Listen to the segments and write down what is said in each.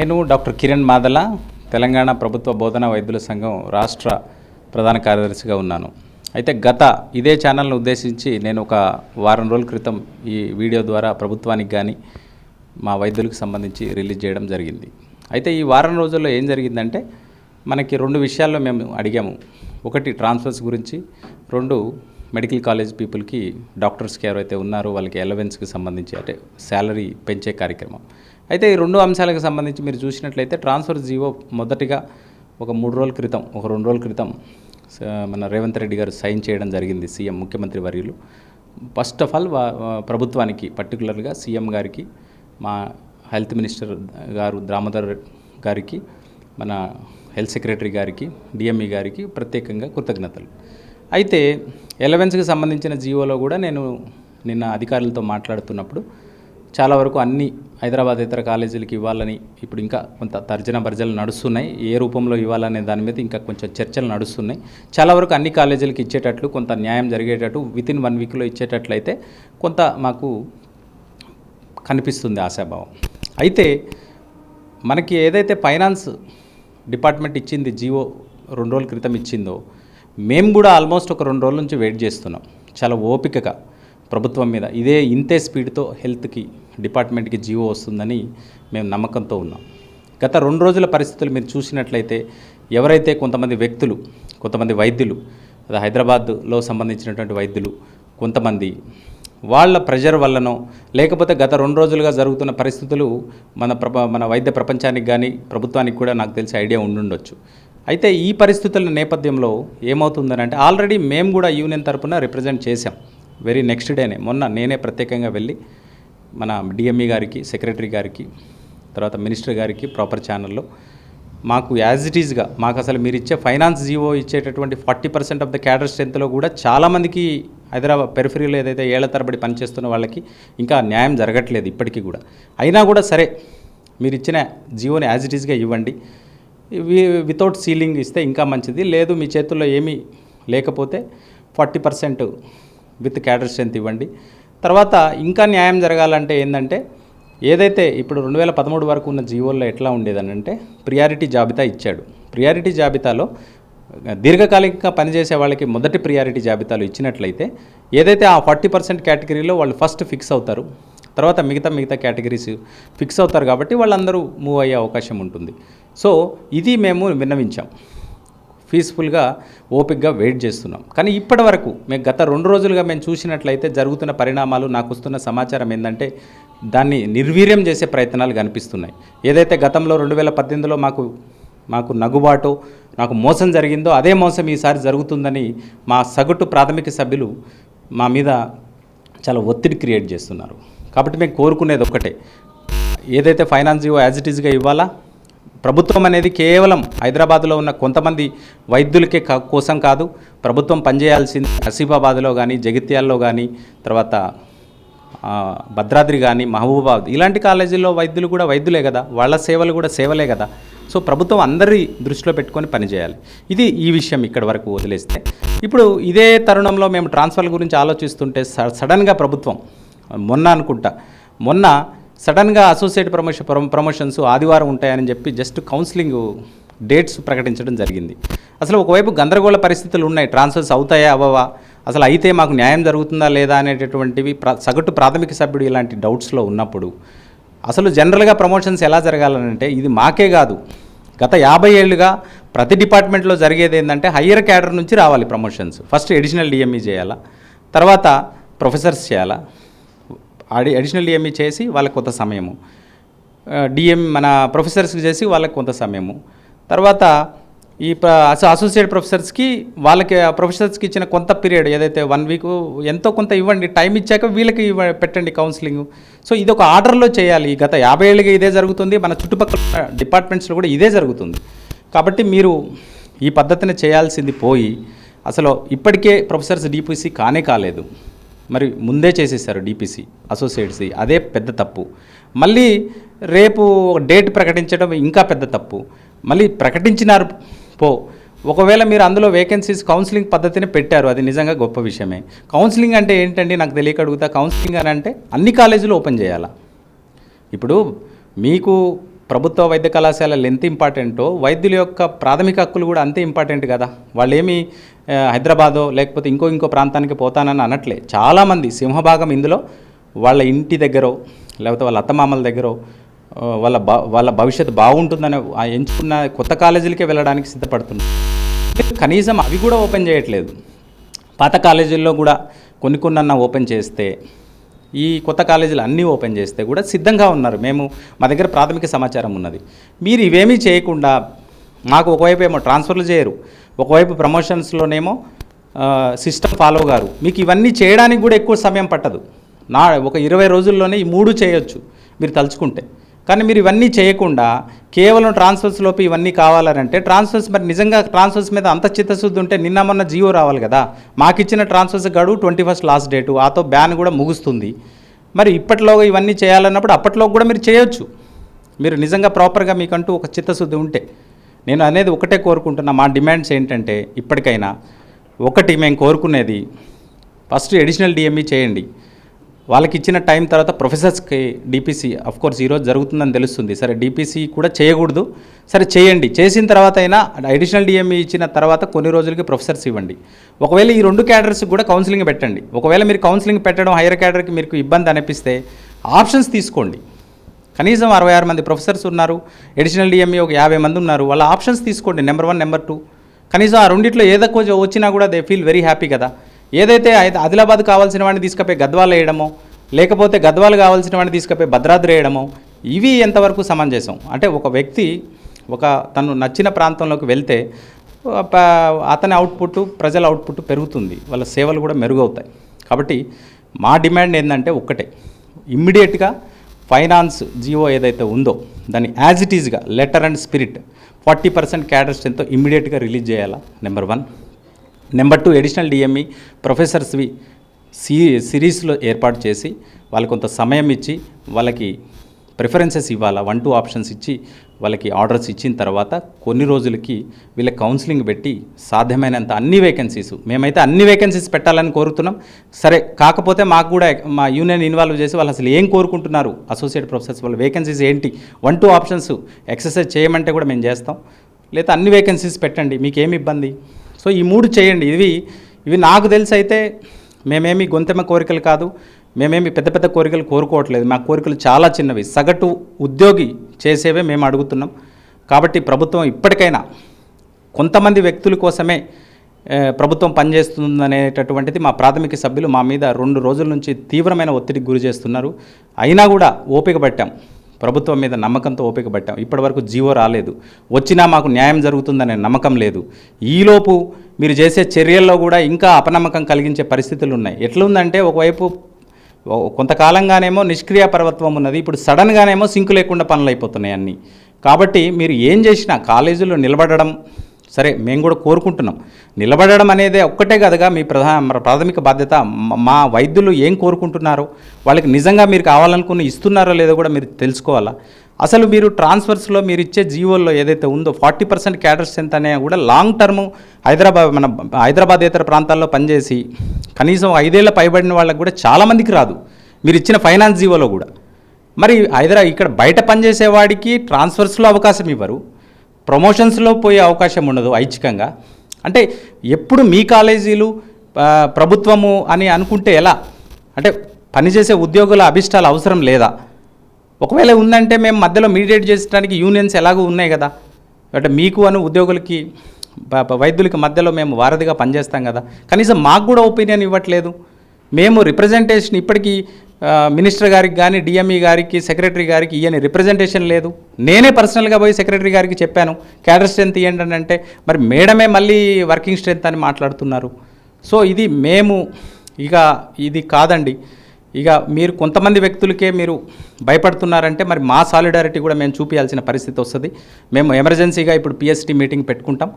నేను డాక్టర్ కిరణ్ మాదల తెలంగాణ ప్రభుత్వ బోధనా వైద్యుల సంఘం రాష్ట్ర ప్రధాన కార్యదర్శిగా ఉన్నాను. అయితే గత ఇదే ఛానల్ను ఉద్దేశించి నేను ఒక వారం రోజుల క్రితం ఈ వీడియో ద్వారా ప్రభుత్వానికి కానీ మా వైద్యులకు సంబంధించి రిలీజ్ చేయడం జరిగింది. అయితే ఈ వారం రోజుల్లో ఏం జరిగిందంటే మనకి రెండు విషయాల్లో మేము అడిగాము. ఒకటి ట్రాన్స్ఫర్స్ గురించి రెండు మెడికల్ కాలేజ్ పీపుల్కి డాక్టర్స్కి ఎవరైతే ఉన్నారో వాళ్ళకి ఎలవెన్స్కి సంబంధించి అంటే శాలరీ పెంచే కార్యక్రమం. అయితే ఈ రెండు అంశాలకు సంబంధించి మీరు చూసినట్లయితే ట్రాన్స్ఫర్ జీవో మొదటిగా ఒక మూడు రోజుల క్రితం ఒక రెండు రోజుల క్రితం మన రేవంత్ రెడ్డి గారు సైన్ చేయడం జరిగింది సీఎం ముఖ్యమంత్రి వర్యులు. ఫస్ట్ ఆఫ్ ఆల్ ప్రభుత్వానికి పర్టికులర్గా సీఎం గారికి మా హెల్త్ మినిస్టర్ గారు దామోదర్ గారికి మన హెల్త్ సెక్రటరీ గారికి డిఎంఈ గారికి ప్రత్యేకంగా కృతజ్ఞతలు. అయితే ఎలవెన్స్కి సంబంధించిన జీవోలో కూడా నేను నిన్న అధికారులతో మాట్లాడుతున్నప్పుడు చాలా వరకు అన్ని హైదరాబాద్ ఇతర కాలేజీలకు ఇవ్వాలని ఇప్పుడు ఇంకా కొంత తర్జన భర్జలు నడుస్తున్నాయి. ఏ రూపంలో ఇవ్వాలనే దాని మీద ఇంకా కొంచెం చర్చలు నడుస్తున్నాయి. చాలా వరకు అన్ని కాలేజీలకు ఇచ్చేటట్లు కొంత న్యాయం జరిగేటట్టు విత్ ఇన్ వన్ వీక్లో ఇచ్చేటట్లయితే కొంత మాకు కనిపిస్తుంది ఆశాభావం. అయితే మనకి ఏదైతే ఫైనాన్స్ డిపార్ట్మెంట్ ఇచ్చింది జియో రెండు రోజుల క్రితం ఇచ్చిందో మేము కూడా ఆల్మోస్ట్ ఒక రెండు రోజుల నుంచి వెయిట్ చేస్తున్నాం. చాలా ఓపికగా. ప్రభుత్వం మీద ఇదే ఇంతే స్పీడ్తో హెల్త్కి డిపార్ట్మెంట్కి జీవో వస్తుందని మేము నమ్మకంతో ఉన్నాం. గత రెండు రోజుల పరిస్థితులు మీరు చూసినట్లయితే ఎవరైతే కొంతమంది వ్యక్తులు కొంతమంది వైద్యులు అది హైదరాబాద్లో సంబంధించినటువంటి వైద్యులు కొంతమంది వాళ్ళ ప్రెషర్ వల్లనో లేకపోతే గత రెండు రోజులుగా జరుగుతున్న పరిస్థితులు మన ప్రప మన వైద్య ప్రపంచానికి కానీ ప్రభుత్వానికి కూడా నాకు తెలిసి ఐడియా ఉండుండొచ్చు. అయితే ఈ పరిస్థితుల నేపథ్యంలో ఏమవుతుందని అంటే ఆల్రెడీ మేము కూడా యూనియన్ తరపున రిప్రజెంట్ చేశాం. వెరీ నెక్స్ట్ డేనే. మొన్న నేనే ప్రత్యేకంగా వెళ్ళి మన డిఎంఈ గారికి సెక్రటరీ గారికి తర్వాత మినిస్టర్ గారికి ప్రాపర్ ఛానల్లో మాకు యాజ్ ఇట్ ఈజ్గా మాకు అసలు మీరు ఇచ్చే ఫైనాన్స్ జీవో ఇచ్చేటటువంటి forty percent of the cadre స్ట్రెంత్లో కూడా చాలామందికి హైదరాబాద్ పెరిఫరీలో ఏదైతే ఏళ్ళ తరబడి పనిచేస్తున్న వాళ్ళకి ఇంకా న్యాయం జరగట్లేదు ఇప్పటికీ కూడా. అయినా కూడా సరే మీరు ఇచ్చిన జీవోని యాజ్ ఇట్ ఈజ్గా ఇవ్వండి. వి- వితౌట్ సీలింగ్ ఇస్తే ఇంకా మంచిది. లేదు మీ చేతుల్లో ఏమీ లేకపోతే forty percent with cadre strength ఇవ్వండి. తర్వాత ఇంకా న్యాయం జరగాలంటే ఏంటంటే ఏదైతే ఇప్పుడు రెండు వేల పదమూడు వరకు ఉన్న జీవోల్లో ఎట్లా ఉండేదని అంటే ప్రియారిటీ జాబితా ఇచ్చాడు. ప్రియారిటీ జాబితాలో దీర్ఘకాలికంగా పనిచేసే వాళ్ళకి మొదటి ప్రియారిటీ జాబితాలు ఇచ్చినట్లయితే ఏదైతే ఆ ఫార్టీ పర్సెంట్ కేటగిరీలో వాళ్ళు ఫస్ట్ ఫిక్స్ అవుతారు తర్వాత మిగతా మిగతా కేటగిరీస్ ఫిక్స్ అవుతారు కాబట్టి వాళ్ళందరూ మూవ్ అయ్యే అవకాశం ఉంటుంది. సో ఇది మేము విన్నవించాం. పీస్ఫుల్గా ఓపిక్గా వెయిట్ చేస్తున్నాం. కానీ ఇప్పటి వరకు మేము గత రెండు రోజులుగా మేము చూసినట్లయితే జరుగుతున్న పరిణామాలు నాకు వస్తున్న సమాచారం ఏంటంటే దాన్ని నిర్వీర్యం చేసే ప్రయత్నాలు కనిపిస్తున్నాయి. ఏదైతే గతంలో రెండు వేల పద్దెనిమిదిలో మాకు మాకు నగుబాటు నాకు మోసం జరిగిందో అదే మోసం ఈసారి జరుగుతుందని మా సగటు ప్రాథమిక సభ్యులు మా మీద చాలా ఒత్తిడి క్రియేట్ చేస్తున్నారు. కాబట్టి మేము కోరుకునేది ఒక్కటే ఏదైతే ఫైనాన్స్ యాజ్ ఇట్ ఈజ్గా ఇవ్వాలా? ప్రభుత్వం అనేది కేవలం హైదరాబాద్లో ఉన్న కొంతమంది వైద్యులకే కోసం కాదు. ప్రభుత్వం పనిచేయాల్సింది ఆసిఫాబాద్లో కానీ జగిత్యాల్లో కానీ తర్వాత భద్రాద్రి కానీ మహబూబాబాద్. ఇలాంటి కాలేజీల్లో వైద్యులు కూడా వైద్యులే కదా. వాళ్ళ సేవలు కూడా సేవలే కదా. సో ప్రభుత్వం అందరి దృష్టిలో పెట్టుకొని పనిచేయాలి. ఇది ఈ విషయం ఇక్కడ వరకు వదిలేస్తే. ఇప్పుడు ఇదే తరుణంలో మేము ట్రాన్స్ఫర్ గురించి ఆలోచిస్తుంటే స- సడన్గా ప్రభుత్వం మొన్న అనుకుంటా. మొన్న సడన్గా అసోసియేట్ ప్రమోషన్ ప్రమోషన్స్ ఆదివారం ఉంటాయని చెప్పి జస్ట్ కౌన్సిలింగ్ డేట్స్ ప్రకటించడం జరిగింది. అసలు ఒకవైపు గందరగోళ పరిస్థితులు ఉన్నాయి ట్రాన్స్ఫర్స్ అవుతాయా అవ్వవా అసలు అయితే మాకు న్యాయం జరుగుతుందా లేదా అనేటటువంటివి ప్ర సగటు ప్రాథమిక సభ్యుడు ఇలాంటి డౌట్స్లో ఉన్నప్పుడు అసలు జనరల్గా ప్రమోషన్స్ ఎలా జరగాలనంటే ఇది మాకే కాదు. గత యాభై ఏళ్ళుగా ప్రతి డిపార్ట్మెంట్లో జరిగేది ఏంటంటే హయ్యర్ క్యాడర్ నుంచి రావాలి ప్రమోషన్స్. ఫస్ట్ ఎడిషనల్ డిఎంఈ చేయాలా తర్వాత ప్రొఫెసర్స్ చేయాలా అడి అడిషనల్ డిఎంఈ చేసి వాళ్ళకి కొంత సమయము. డిఎం మన ప్రొఫెసర్స్కి చేసి వాళ్ళకి కొంత సమయము. తర్వాత ఈ అసో అసోసియేట్ ప్రొఫెసర్స్కి వాళ్ళకి ప్రొఫెసర్స్కి ఇచ్చిన కొంత పీరియడ్ ఏదైతే వన్ వీక్ ఎంతో కొంత ఇవ్వండి. టైం ఇచ్చాక వీళ్ళకి ఇవ్వ పెట్టండి కౌన్సిలింగ్ సో ఇది ఒక ఆర్డర్లో చేయాలి. గత యాభై ఏళ్ళుగా ఇదే జరుగుతుంది. మన చుట్టుపక్కల డిపార్ట్మెంట్స్లో కూడా ఇదే జరుగుతుంది. కాబట్టి మీరు ఈ పద్ధతిని చేయాల్సింది పోయి అసలు ఇప్పటికే ప్రొఫెసర్స్ డిపిసి కానే కాలేదు. మరి ముందే చేసేసారు డిపిసి అసోసియేట్స్ అదే పెద్ద తప్పు. మళ్ళీ రేపు డేట్ ప్రకటించడం ఇంకా పెద్ద తప్పు. మళ్ళీ ప్రకటించినారు పో. ఒకవేళ మీరు అందులో వేకెన్సీస్ కౌన్సిలింగ్ పద్ధతిని పెట్టారు అది నిజంగా గొప్ప విషయమే. కౌన్సిలింగ్ అంటే ఏంటండి? నాకు తెలియక అడుగుతా. కౌన్సిలింగ్ అని అంటే అన్ని కాలేజీలు ఓపెన్ చేయాలా? ఇప్పుడు మీకు ప్రభుత్వ వైద్య కళాశాలలు ఎంత ఇంపార్టెంటో వైద్యుల యొక్క ప్రాథమిక హక్కులు కూడా అంతే ఇంపార్టెంట్ కదా? వాళ్ళేమి హైదరాబాదో లేకపోతే ఇంకో ఇంకో ప్రాంతానికి పోతానని అనట్లే. చాలామంది సింహభాగం ఇందులో వాళ్ళ ఇంటి దగ్గరో లేకపోతే వాళ్ళ అత్తమామల దగ్గరో వాళ్ళ వాళ్ళ భవిష్యత్తు బాగుంటుందని ఎంచుకున్న కొత్త కాలేజీలకే వెళ్ళడానికి సిద్ధపడుతున్నారు కనీసం అవి కూడా ఓపెన్ చేయట్లేదు. పాత కాలేజీల్లో కూడా కొన్ని కొన్ని ఓపెన్ చేస్తే ఈ కొత్త కాలేజీలు అన్నీ ఓపెన్ చేస్తే కూడా సిద్ధంగా ఉన్నారు. మేము మా దగ్గర ప్రాథమిక సమాచారం ఉన్నది. మీరు ఇవేమీ చేయకుండా మాకు ఒకవైపు ఏమో ట్రాన్స్ఫర్లు చేయరు. ఒకవైపు ప్రమోషన్స్లోనేమో సిస్టమ్ ఫాలో గారు. మీకు ఇవన్నీ చేయడానికి కూడా ఎక్కువ సమయం పట్టదు. నా ఒక ఇరవై రోజుల్లోనే ఈ మూడు చేయొచ్చు మీరు తలుచుకుంటే. కానీ మీరు ఇవన్నీ చేయకుండా కేవలం ట్రాన్స్ఫర్స్ లోపు ఇవన్నీ కావాలంటే ట్రాన్స్ఫర్స్ మరి నిజంగా ట్రాన్స్ఫర్స్ మీద అంత చిత్తశుద్ధి ఉంటే నిన్న మొన్న జియో రావాలి కదా. మాకు ఇచ్చిన ట్రాన్స్ఫర్స్ గడువు ట్వంటీ ఫస్ట్ లాస్ట్ డేటు. ఆతో బ్యాన్ కూడా ముగుస్తుంది. మరి ఇప్పటిలోగా ఇవన్నీ చేయాలన్నప్పుడు అప్పట్లో కూడా మీరు చేయొచ్చు. మీరు నిజంగా ప్రాపర్గా మీకంటూ ఒక చిత్తశుద్ధి ఉంటే. నేను అనేది ఒకటే కోరుకుంటున్నా మా డిమాండ్స్ ఏంటంటే ఇప్పటికైనా ఒకటి మేము కోరుకునేది ఫస్ట్ ఎడిషనల్ డిఎంఈ చేయండి. వాళ్ళకి ఇచ్చిన టైం తర్వాత ప్రొఫెసర్స్కి డిపిసి అఫ్ కోర్స్ ఈరోజు జరుగుతుందని తెలుస్తుంది. సరే డిపిసి కూడా చేయకూడదు. సరే చేయండి. చేసిన తర్వాత అయినా అడిషనల్ డిఎంఈ ఇచ్చిన తర్వాత కొన్ని రోజులకి ప్రొఫెసర్స్ ఇవ్వండి. ఒకవేళ ఈ రెండు క్యాడర్స్ కూడా కౌన్సిలింగ్ పెట్టండి. ఒకవేళ మీరు కౌన్సిలింగ్ పెట్టడం హైయర్ క్యాడర్కి మీకు ఇబ్బంది అనిపిస్తే ఆప్షన్స్ తీసుకోండి. కనీసం అరవై ఆరు మంది ప్రొఫెసర్స్ ఉన్నారు ఎడిషనల్ డిఎంఈ ఒక యాభై మంది ఉన్నారు. వాళ్ళ ఆప్షన్స్ తీసుకోండి నెంబర్ వన్ నెంబర్ టూ కనీసం ఆ రెండిట్లో ఏదో కొంచెం వచ్చినా కూడా దే ఫీల్ వెరీ హ్యాపీ కదా. ఏదైతే ఆదిలాబాద్ కావాల్సిన వాడిని తీసుకపోయి గద్వాలు వేయడమో లేకపోతే గద్వాలు కావాల్సిన వాడిని తీసుకపోయి భద్రాద్రి వేయడమో ఇవి ఎంతవరకు సమంజసం? అంటే ఒక వ్యక్తి ఒక తను నచ్చిన ప్రాంతంలోకి వెళ్తే అతని అవుట్పుట్ ప్రజల అవుట్పుట్ పెరుగుతుంది. వాళ్ళ సేవలు కూడా మెరుగవుతాయి. కాబట్టి మా డిమాండ్ ఏంటంటే ఒక్కటే. ఇమ్మీడియట్గా ఫైనాన్స్ జియో ఏదైతే ఉందో దాన్ని as it ఈజ్గా letter and spirit forty percent cadre స్ట్రెంత్తో ఇమ్మీడియట్గా రిలీజ్ చేయాలా? Number one number two additional DME ప్రొఫెసర్స్వి see సిరీస్లో ఏర్పాటు చేసి వాళ్ళు కొంత సమయం ఇచ్చి వాళ్ళకి ప్రిఫరెన్సెస్ ఇవ్వాలా? వన్ టూ ఆప్షన్స్ ఇచ్చి వాళ్ళకి ఆర్డర్స్ ఇచ్చిన తర్వాత కొన్ని రోజులకి వీళ్ళ కౌన్సిలింగ్ పెట్టి సాధ్యమైనంత అన్ని వేకెన్సీస్ మేమైతే అన్ని వేకెన్సీస్ పెట్టాలని కోరుతున్నాం. సరే కాకపోతే మాకు కూడా మా యూనియన్ ఇన్వాల్వ్ చేసి వాళ్ళు అసలు ఏం కోరుకుంటున్నారు? అసోసియేట్ ప్రొఫెసర్స్ వాళ్ళ వేకెన్సీస్ ఏంటి? వన్ టూ ఆప్షన్స్ ఎక్సర్సైజ్ చేయమంటే కూడా మేము చేస్తాం. లేదా అన్ని వేకెన్సీస్ పెట్టండి మీకు ఏమి ఇబ్బంది? సో ఈ మూడు చేయండి. ఇవి ఇవి నాకు తెలిసి అయితే మేమేమి గొంతెమ్మ కోరికలు కాదు. మేమేమి పెద్ద పెద్ద కోరికలు కోరుకోవట్లేదు. మా కోరికలు చాలా చిన్నవి. సగటు ఉద్యోగి చేసేవే మేము అడుగుతున్నాం. కాబట్టి ప్రభుత్వం ఇప్పటికైనా కొంతమంది వ్యక్తుల కోసమే ప్రభుత్వం పనిచేస్తుందనేటటువంటిది మా ప్రాథమిక సభ్యులు మా మీద రెండు రోజుల నుంచి తీవ్రమైన ఒత్తిడికి గురి చేస్తున్నారు. అయినా కూడా ఓపిక పట్టాం. ప్రభుత్వం మీద నమ్మకంతో ఓపిక పట్టాం. ఇప్పటివరకు జీవో రాలేదు. వచ్చినా మాకు న్యాయం జరుగుతుందనే నమ్మకం లేదు. ఈలోపు మీరు చేసే చర్యల్లో కూడా ఇంకా అపనమ్మకం కలిగించే పరిస్థితులు ఉన్నాయి. ఎట్లుందంటే ఒకవైపు కొంతకాలంగానేమో నిష్క్రియ పర్వత్వం ఉన్నది ఇప్పుడు సడన్గానేమో సింకు లేకుండా పనులు అయిపోతున్నాయి అన్నీ. కాబట్టి మీరు ఏం చేసినా కాలేజీలో నిలబడడం సరే మేము కూడా కోరుకుంటున్నాం. నిలబడడం అనేది ఒక్కటే కదగా మీ ప్రధాన ప్రాథమిక బాధ్యత. మా వైద్యులు ఏం కోరుకుంటున్నారో వాళ్ళకి నిజంగా మీరు కావాలనుకుని ఇస్తున్నారో లేదో కూడా మీరు తెలుసుకోవాలా? అసలు మీరు ట్రాన్స్ఫర్స్లో మీరు ఇచ్చే జీవోల్లో ఏదైతే ఉందో ఫార్టీ పర్సెంట్ క్యాడర్స్ ఎంత అనే కూడా లాంగ్ టర్మ్ హైదరాబాద్ మన హైదరాబాద్ ఇతర ప్రాంతాల్లో పనిచేసి కనీసం ఐదేళ్ళ పైబడిన వాళ్ళకి కూడా చాలామందికి రాదు. మీరు ఇచ్చిన ఫైనాన్స్ జీవోలో కూడా. మరి హైదరా ఇక్కడ బయట పనిచేసేవాడికి ట్రాన్స్ఫర్స్లో అవకాశం ఇవ్వరు. ప్రమోషన్స్లో పోయే అవకాశం ఉండదు ఐచ్ఛికంగా. అంటే ఎప్పుడు మీ కాలేజీలు ప్రభుత్వము అని అనుకుంటే ఎలా? అంటే పనిచేసే ఉద్యోగుల అభిష్టాలు అవసరం లేదా? ఒకవేళ ఉందంటే మేము మధ్యలో మీడియేట్ చేసడానికి యూనియన్స్ ఎలాగో ఉన్నాయి కదా? అంటే మీకు అను ఉద్యోగులకి వైద్యులకి మధ్యలో మేము వారధిగా పనిచేస్తాం కదా. కనీసం మాకు కూడా ఒపీనియన్ ఇవ్వట్లేదు. మేము రిప్రజెంటేషన్ ఇప్పటికీ మినిస్టర్ గారికి కానీ డిఎంఈ గారికి సెక్రటరీ గారికి ఇయని రిప్రజెంటేషన్ లేదు. నేనే పర్సనల్గా పోయి సెక్రటరీ గారికి చెప్పాను క్యాడర్ స్ట్రెంత్ ఇవ్వండి అని అంటే మరి మేడమే మళ్ళీ వర్కింగ్ స్ట్రెంత్ అని మాట్లాడుతున్నారు. సో ఇది మేము ఇక ఇది కాదండి. ఇక మీరు కొంతమంది వ్యక్తులకే మీరు భయపడుతున్నారంటే మరి మా సాలిడారిటీ కూడా మేము చూపించాల్సిన పరిస్థితి వస్తుంది. మేము ఎమర్జెన్సీగా ఇప్పుడు పిఎస్టీ మీటింగ్ పెట్టుకుంటాం.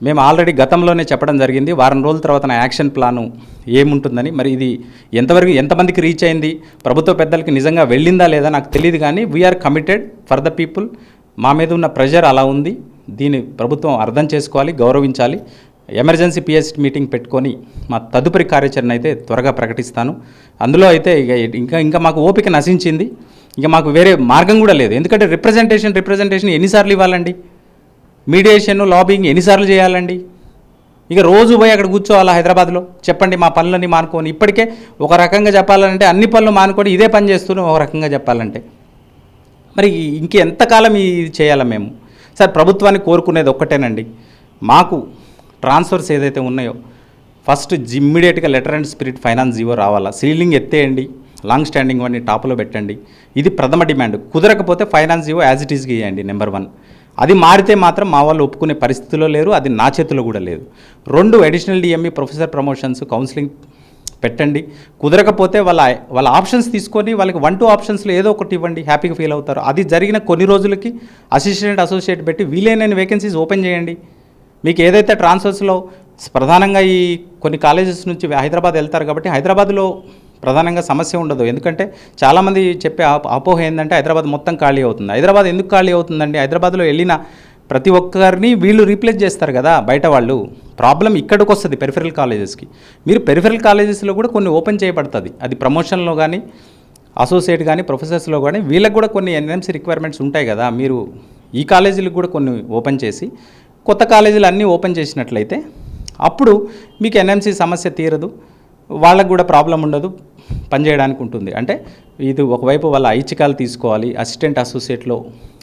మేము ఆల్రెడీ గతంలోనే చెప్పడం జరిగింది. వారం రోజుల తర్వాత నా యాక్షన్ ప్లాను ఏముంటుందని. మరి ఇది ఎంతవరకు ఎంతమందికి రీచ్ అయింది? ప్రభుత్వ పెద్దలకి నిజంగా వెళ్ళిందా లేదా నాకు తెలియదు కానీ we're committed for the people మా మీద ఉన్న ప్రెషర్ అలా ఉంది. దీన్ని ప్రభుత్వం అర్థం చేసుకోవాలి గౌరవించాలి. ఎమర్జెన్సీ పిఎస్టీ మీటింగ్ పెట్టుకొని మా తదుపరి కార్యాచరణ అయితే త్వరగా ప్రకటిస్తాను. అందులో అయితే ఇక ఇంకా ఇంకా మాకు ఓపిక నశించింది. ఇంకా మాకు వేరే మార్గం కూడా లేదు. ఎందుకంటే రిప్రజెంటేషన్ రిప్రజెంటేషన్ ఎన్నిసార్లు ఇవ్వాలండి? మీడియేషన్ లాబింగ్ ఎన్నిసార్లు చేయాలండి? ఇక రోజు పోయి అక్కడ కూర్చోవాలా హైదరాబాద్లో? చెప్పండి మా పనులన్నీ మానుకొని ఇప్పటికే ఒక రకంగా చెప్పాలంటే అన్ని పనులు మానుకొని ఇదే పని చేస్తున్నాం ఒక రకంగా చెప్పాలంటే. మరి ఇంకెంతకాలం ఇది చేయాలా మేము? సార్ ప్రభుత్వాన్ని కోరుకునేది ఒక్కటేనండి. మాకు ట్రాన్స్ఫర్స్ ఏదైతే ఉన్నాయో ఫస్ట్ ఇమ్మీడియట్గా letter and spirit finance GO రావాలా? సీలింగ్ ఎత్తేయండి లాంగ్ స్టాండింగ్ వన్ని టాప్లో పెట్టండి. ఇది ప్రథమ డిమాండ్. కుదరకపోతే ఫైనాన్స్ జీవో యాజ్ ఇట్ ఈస్గా ఇవ్వండి నెంబర్ వన్ అది మారితే మాత్రం మా వాళ్ళు ఒప్పుకునే పరిస్థితిలో లేరు అది నా చేతిలో కూడా లేదు. రెండు additional DME professor promotions counselling పెట్టండి. కుదరకపోతే వాళ్ళ వాళ్ళ ఆప్షన్స్ తీసుకొని వాళ్ళకి వన్ టూ ఆప్షన్స్లో ఏదో ఒకటి ఇవ్వండి హ్యాపీగా ఫీల్ అవుతారు. అది జరిగిన కొన్ని రోజులకి అసిస్టెంట్ అసోసియేట్ పెట్టి వీలైన వేకెన్సీస్ ఓపెన్ చేయండి. మీకు ఏదైతే ట్రాన్స్ఫర్స్లో ప్రధానంగా ఈ కొన్ని కాలేజెస్ నుంచి హైదరాబాద్ వెళ్తారు కాబట్టి హైదరాబాద్లో ప్రధానంగా సమస్య ఉండదు. ఎందుకంటే చాలామంది చెప్పే అపోహ ఏంటంటే హైదరాబాద్ మొత్తం ఖాళీ అవుతుంది. హైదరాబాద్ ఎందుకు ఖాళీ అవుతుందండి? హైదరాబాద్లో వెళ్ళిన ప్రతి ఒక్కరిని వీళ్ళు రీప్లేస్ చేస్తారు కదా బయట వాళ్ళు. ప్రాబ్లం ఇక్కడికి వస్తుంది పెరిఫెరల్ కాలేజెస్కి. మీరు పెరిఫెరల్ కాలేజెస్లో కూడా కొన్ని ఓపెన్ చేయబడుతుంది. అది ప్రమోషన్లో కానీ అసోసియేట్ కానీ ప్రొఫెసర్స్లో కానీ వీళ్ళకి కూడా కొన్ని ఎన్ఎంసీ రిక్వైర్మెంట్స్ ఉంటాయి కదా. మీరు ఈ కాలేజీలకు కూడా కొన్ని ఓపెన్ చేసి కొత్త కాలేజీలు అన్నీ ఓపెన్ చేసినట్లయితే అప్పుడు మీకు ఎన్ఎంసీ సమస్య తీరదు వాళ్ళకు కూడా ప్రాబ్లం ఉండదు పనిచేయడానికి ఉంటుంది. అంటే ఇది ఒకవైపు వాళ్ళ ఐచ్ఛికాలు తీసుకోవాలి అసిస్టెంట్ అసోసియేట్లో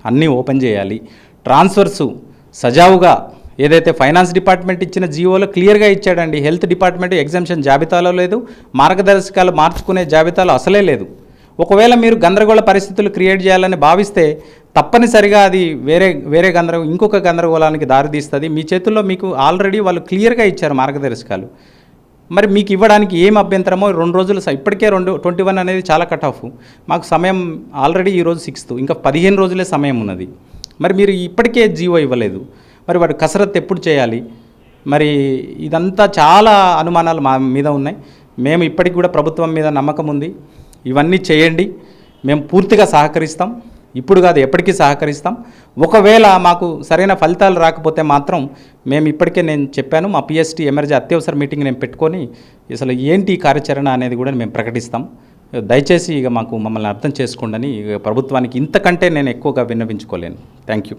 అన్నీ ఓపెన్ చేయాలి. ట్రాన్స్ఫర్స్ సజావుగా ఏదైతే ఫైనాన్స్ డిపార్ట్మెంట్ ఇచ్చిన జీవోలో క్లియర్గా ఇచ్చాడండి. హెల్త్ డిపార్ట్మెంట్ ఎగ్జామ్షన్ జాబితాలో లేదు మార్గదర్శకాలు మార్చుకునే జాబితాలో అసలే లేదు. ఒకవేళ మీరు గందరగోళ పరిస్థితులు క్రియేట్ చేయాలని భావిస్తే తప్పనిసరిగా అది వేరే వేరే గందరగో ఇంకొక గందరగోళానికి దారితీస్తుంది మీ చేతుల్లో మీకు ఆల్రెడీ వాళ్ళు క్లియర్గా ఇచ్చారు మార్గదర్శకాలు. మరి మీకు ఇవ్వడానికి ఏం అభ్యంతరమో రెండు రోజులు స- ఇప్పటికే రెండు ట్వంటీ వన్ అనేది చాలా కట్ ఆఫ్ మాకు సమయం ఆల్రెడీ ఈరోజు సిక్స్త్ ఇంకా పదిహేను రోజులే సమయం ఉన్నది. మరి మీరు ఇప్పటికే జీవో ఇవ్వలేదు. మరి వాడు కసరత్తు ఎప్పుడు చేయాలి? మరి ఇదంతా చాలా అనుమానాలు మా మీద ఉన్నాయి. మేము ఇప్పటికి కూడా ప్రభుత్వం మీద నమ్మకం ఉంది. ఇవన్నీ చేయండి. మేము పూర్తిగా సహకరిస్తాం. ఇప్పుడు కాదు ఎప్పటికీ సహకరిస్తాం. ఒకవేళ మాకు సరైన ఫలితాలు రాకపోతే మాత్రం మేము ఇప్పటికే నేను చెప్పాను మా పిఎస్టీ ఎమర్జీ అత్యవసర మీటింగ్ నేను పెట్టుకొని అసలు ఏంటి కార్యాచరణ అనేది కూడా మేము ప్రకటిస్తాం. దయచేసి ఇక మాకు మమ్మల్ని అర్థం చేసుకోండి ఇక ప్రభుత్వానికి ఇంతకంటే నేను ఎక్కువగా విన్నవించుకోలేను. Thank you